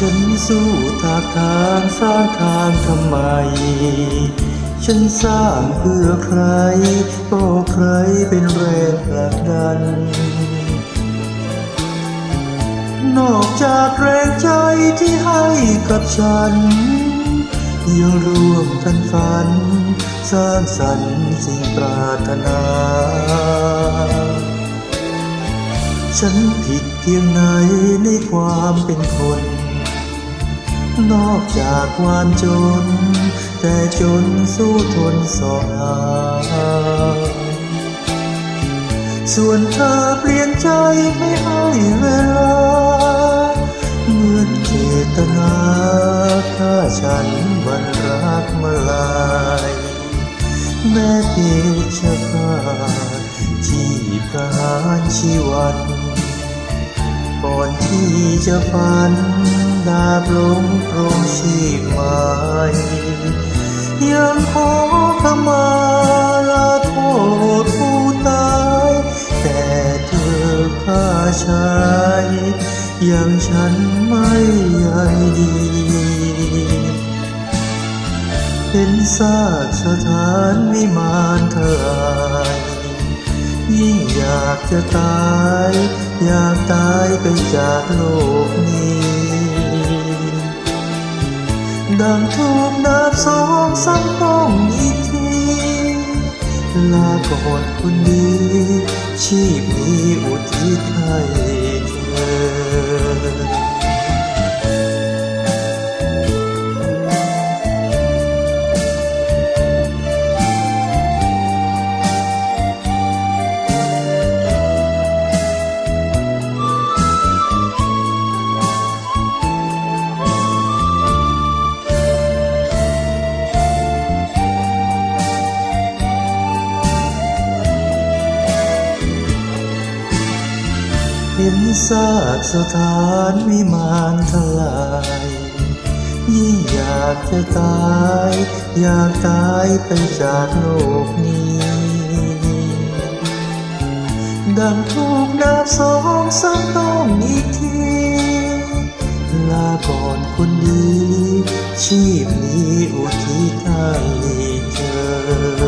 ฉันสู้ทากทางสร้างทางทำไม ฉันสร้างเพื่อใคร ก็ใครเป็นแรงผลักดัน นอกจากแรงใจที่ให้กับฉัน ยังร่วมกันฝัน สร้างสรรค์สิ่งปรารถนาฉันผิดเพียงไหนในความเป็นคน นอกจากความจน แต่จนสู้ทนสอหาส่วนเธอเปลี่ยนใจไม่ให้เวลา เหมือนเจตนาฆ่าฉันวันรักมาลายแม้เดชะฆาที่ประหารชีวัน ก่อนที่จะฝัน ดาบลงโปรงชีพหมายยังขอขมาลาโทษผู้ตาย แต่เธอฆ่าชายอย่างฉันไม่ใยดีเห็นซากสถานวิมานเธออายิ่งอยากจะตาย อยากตายไปจากโลกนี้ ดังถูกนับสองซ้ำต้องอีกทีลาก่อนคนดี ชีพนี้อุทิศให้ ห็นซากสถานวิมานทลาย ยิ่งอยากจะตาย อยากตายไปจากโลกนี้ ดังถูกดาบสองซ้ำต้องอีกทีลาก่อนคนดี ชีพนี้อุทิศให้เธอ